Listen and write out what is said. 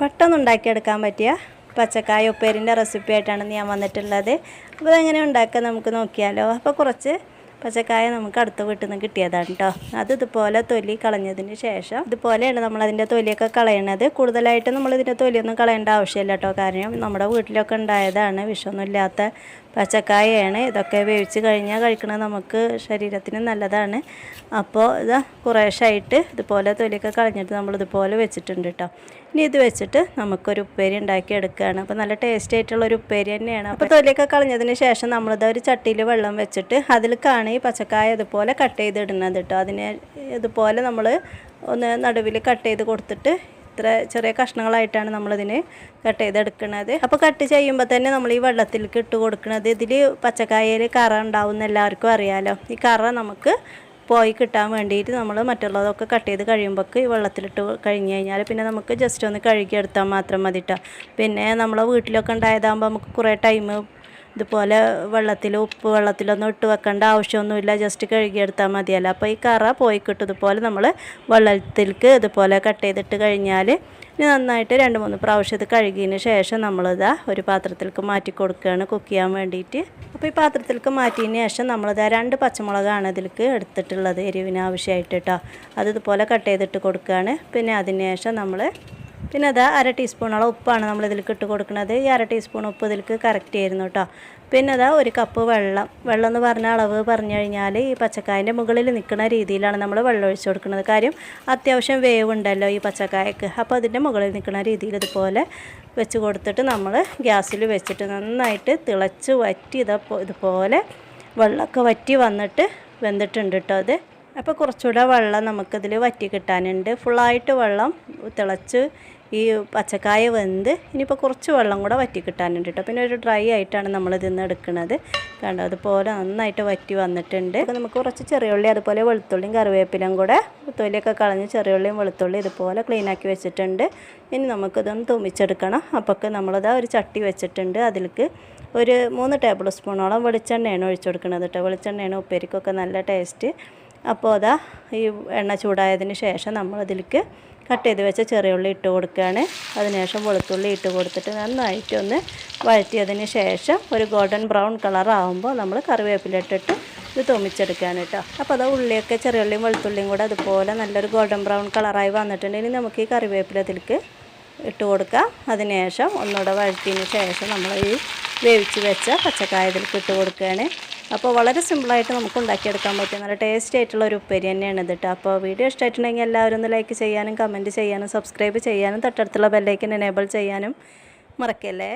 പെട്ടെന്ന് ഉണ്ടാക്കിയെടുക്കാൻ പറ്റിയ പച്ചക്കായ ഉപ്പേരിന്റെ റെസിപ്പി ആയിട്ടാണ് ഞാൻ വന്നിട്ടുള്ളത്. അപ്പോൾ അതെങ്ങനെ ഉണ്ടാക്കുക നമുക്ക് നോക്കിയാലോ. അപ്പോൾ കുറച്ച് പച്ചക്കായ നമുക്ക് അടുത്ത വീട്ടിൽ നിന്ന് കിട്ടിയതാണ് കേട്ടോ. അത് ഇതുപോലെ തൊലി കളഞ്ഞതിന് ശേഷം ഇതുപോലെയാണ് നമ്മൾ അതിന്റെ തൊലിയൊക്കെ കളയണത്. കൂടുതലായിട്ട് നമ്മൾ ഇതിന്റെ തൊലിയൊന്നും കളയേണ്ട ആവശ്യമില്ല കേട്ടോ. കാരണം നമ്മുടെ വീട്ടിലൊക്കെ ഉണ്ടായതാണ് വിഷമൊന്നുമില്ലാത്ത പച്ചക്കായയാണ്. ഇതൊക്കെ വേവിച്ച് കഴിഞ്ഞാൽ കഴിക്കണത് നമുക്ക് ശരീരത്തിന് നല്ലതാണ്. അപ്പോൾ ഇതാ കുറേശ്ശായിട്ട് ഇതുപോലെ തൊലിയൊക്കെ കളഞ്ഞിട്ട് നമ്മൾ ഇതുപോലെ വെച്ചിട്ടുണ്ട് കേട്ടോ. ഇനി ഇത് വെച്ചിട്ട് നമുക്കൊരു ഉപ്പേരി ഉണ്ടാക്കി എടുക്കുകയാണ്. അപ്പോൾ നല്ല ടേസ്റ്റ് ആയിട്ടുള്ള ഒരു ഉപ്പേരി തന്നെയാണ്. അപ്പോൾ തൊലിയൊക്കെ കളഞ്ഞതിന് ശേഷം നമ്മളിത് ഒരു ചട്ടിയിൽ വെള്ളം വെച്ചിട്ട് അതിലേക്കാണ് ഈ പച്ചക്കായ ഇതുപോലെ കട്ട് ചെയ്തിടുന്നത് കേട്ടോ അതിനെ ഇതുപോലെ നമ്മൾ ഒന്ന് നടുവിൽ കട്ട് ചെയ്ത് കൊടുത്തിട്ട് ഇത്ര ചെറിയ കഷ്ണങ്ങളായിട്ടാണ് നമ്മളിതിന് കട്ട് ചെയ്തെടുക്കുന്നത് അപ്പോൾ കട്ട് ചെയ്യുമ്പോൾ തന്നെ നമ്മൾ ഈ വെള്ളത്തിലേക്ക് ഇട്ട് കൊടുക്കുന്നത് ഇതിൽ പച്ചക്കായയിൽ കറ ഉണ്ടാവും എന്ന് എല്ലാവർക്കും അറിയാമല്ലോ ഈ കറ നമുക്ക് പോയി കിട്ടാൻ വേണ്ടിയിട്ട് നമ്മൾ മറ്റുള്ളതൊക്കെ കട്ട് ചെയ്ത് കഴിയുമ്പോൾക്ക് ഈ വെള്ളത്തിലിട്ട് കഴിഞ്ഞ് കഴിഞ്ഞാൽ പിന്നെ നമുക്ക് ജസ്റ്റ് ഒന്ന് കഴുകിയെടുത്താൽ മാത്രം മതി കേട്ടോ പിന്നെ നമ്മളെ വീട്ടിലൊക്കെ ഉണ്ടായതാകുമ്പോൾ നമുക്ക് കുറേ ടൈം ഇതുപോലെ വെള്ളത്തിൽ ഉപ്പ് വെള്ളത്തിലൊന്നും ഇട്ട് വെക്കേണ്ട ആവശ്യമൊന്നുമില്ല. ജസ്റ്റ് കഴുകിയെടുത്താൽ മതിയല്ലോ. അപ്പോൾ ഈ കറ പോയി കിട്ടും. ഇതുപോലെ നമ്മൾ വെള്ളത്തിലേക്ക് ഇതുപോലെ കട്ട് ചെയ്തിട്ട് കഴിഞ്ഞാൽ ഇനി നന്നായിട്ട് രണ്ട് മൂന്ന് പ്രാവശ്യം ഇത് കഴുകിയതിന് ശേഷം നമ്മളിതാ ഒരു പാത്രത്തിലേക്ക് മാറ്റി കൊടുക്കുകയാണ് കുക്ക് ചെയ്യാൻ വേണ്ടിയിട്ട്. അപ്പോൾ ഈ പാത്രത്തിലേക്ക് മാറ്റിയതിന് ശേഷം നമ്മളിതാ രണ്ട് പച്ചമുളകാണ് ഇതിലേക്ക് എടുത്തിട്ടുള്ളത് എരിവിന് ആവശ്യമായിട്ട് കേട്ടോ അത് ഇതുപോലെ കട്ട് ചെയ്തിട്ട് കൊടുക്കുകയാണ് പിന്നെ അതിന് ശേഷം നമ്മൾ പിന്നെ അത് അര ടീസ്പൂണോളം ഉപ്പാണ് നമ്മൾ ഇതിലേക്ക് ഇട്ട് കൊടുക്കുന്നത്. ഈ അര ടീസ്പൂൺ ഉപ്പ് ഇതിലേക്ക് കറക്റ്റ് ആയിരുന്നു കേട്ടോ പിന്നെ അതാ ഒരു കപ്പ് വെള്ളം. വെള്ളം എന്ന് പറഞ്ഞ അളവ് പറഞ്ഞു കഴിഞ്ഞാൽ ഈ പച്ചക്കായന്റെ മുകളിൽ നിൽക്കുന്ന രീതിയിലാണ് നമ്മൾ വെള്ളം ഒഴിച്ചു കൊടുക്കുന്നത്. കാര്യം അത്യാവശ്യം വേവ് ഉണ്ടല്ലോ ഈ പച്ചക്കായക്ക്. അപ്പോൾ അതിന്റെ മുകളിൽ നിൽക്കുന്ന രീതിയിൽ ഇതുപോലെ വെച്ച് കൊടുത്തിട്ട് നമ്മൾ ഗ്യാസിൽ വെച്ചിട്ട് നന്നായിട്ട് തിളച്ച് വറ്റി ഇതപ്പോൾ ഇതുപോലെ വെള്ളമൊക്കെ വറ്റി വന്നിട്ട് വെന്തിട്ടുണ്ട് കേട്ടോ അത്. അപ്പോൾ കുറച്ചുകൂടെ വെള്ളം നമുക്കിതിൽ വറ്റി കിട്ടാനുണ്ട്. ഫുള്ളായിട്ട് വെള്ളം തിളച്ച് ഈ പച്ചക്കായ വെന്ത് ഇനിയിപ്പോൾ കുറച്ച് വെള്ളം കൂടെ വറ്റി കിട്ടാനുണ്ട് കേട്ടോ. പിന്നെ ഒരു ഡ്രൈ ആയിട്ടാണ് നമ്മൾ ഇതിന്ന് എടുക്കുന്നത്. കണ്ടോ അതുപോലെ നന്നായിട്ട് വറ്റി വന്നിട്ടുണ്ട്. അപ്പോൾ നമുക്ക് കുറച്ച് ചെറിയുള്ളി അതുപോലെ വെളുത്തുള്ളിയും കറിവേപ്പിലയും കൂടെ തൊലിയൊക്കെ കളഞ്ഞ് ചെറിയുള്ളിയും വെളുത്തുള്ളി ഇതുപോലെ ക്ലീൻ ആക്കി വെച്ചിട്ടുണ്ട്. ഇനി നമുക്കിതൊന്ന് തുമ്മിച്ചെടുക്കണം അപ്പോഴൊക്കെ നമ്മളിതാ ഒരു ചട്ടി വെച്ചിട്ടുണ്ട്. അതിലേക്ക് ഒരു മൂന്ന് ടേബിൾ സ്പൂണോളം വെളിച്ചെണ്ണയാണ് ഒഴിച്ചു കൊടുക്കുന്നത് കേട്ടോ. വെളിച്ചെണ്ണയാണ് ഉപ്പേരിക്കൊക്കെ നല്ല ടേസ്റ്റ്. അപ്പോൾ അതാ ഈ എണ്ണ ചൂടായതിന് ശേഷം നമ്മൾ ഇതിലേക്ക് കട്ട് ചെയ്ത് വെച്ച ചെറിയ ഉള്ളി ഇട്ട് കൊടുക്കുകയാണ്. അതിനുശേഷം വെളുത്തുള്ളി ഇട്ട് കൊടുത്തിട്ട് നന്നായിട്ടൊന്ന് വഴറ്റിയതിന് ശേഷം ഒരു ഗോൾഡൻ ബ്രൗൺ കളർ ആകുമ്പോൾ നമ്മൾ കറിവേപ്പില ഇട്ടിട്ട് ഇത് തുമ്മിച്ചെടുക്കുകയാണ് കേട്ടോ. അപ്പോൾ അത് ഉള്ളിയൊക്കെ ചെറിയ ഉള്ളിയും വെളുത്തുള്ളിയും കൂടെ അതുപോലെ നല്ലൊരു ഗോൾഡൻ ബ്രൗൺ കളറായി വന്നിട്ടുണ്ടെങ്കിൽ നമുക്ക് ഈ കറിവേപ്പില ഇതിലേക്ക് ഇട്ട് കൊടുക്കാം. അതിനുശേഷം ഒന്നുകൂടെ വഴറ്റിയതിന് ശേഷം നമ്മൾ ഈ വേവിച്ച് വെച്ച പച്ചക്കായ ഇതിലേക്ക് ഇട്ട് കൊടുക്കുകയാണ്. അപ്പോൾ വളരെ സിമ്പിളായിട്ട് നമുക്ക് ഉണ്ടാക്കിയെടുക്കാൻ പറ്റും. നല്ല ടേസ്റ്റ് ആയിട്ടുള്ള ഒരു ഉപ്പേരി തന്നെയാണ് ഇത് കേട്ടോ അപ്പോൾ വീഡിയോ ഇഷ്ടമായിട്ടുണ്ടെങ്കിൽ എല്ലാവരും ഒന്ന് ലൈക്ക് ചെയ്യാനും കമന്റ് ചെയ്യാനും സബ്സ്ക്രൈബ് ചെയ്യാനും തൊട്ടടുത്തുള്ള ബെല്ലൈക്കൻ എനേബിൾ ചെയ്യാനും മറക്കല്ലേ?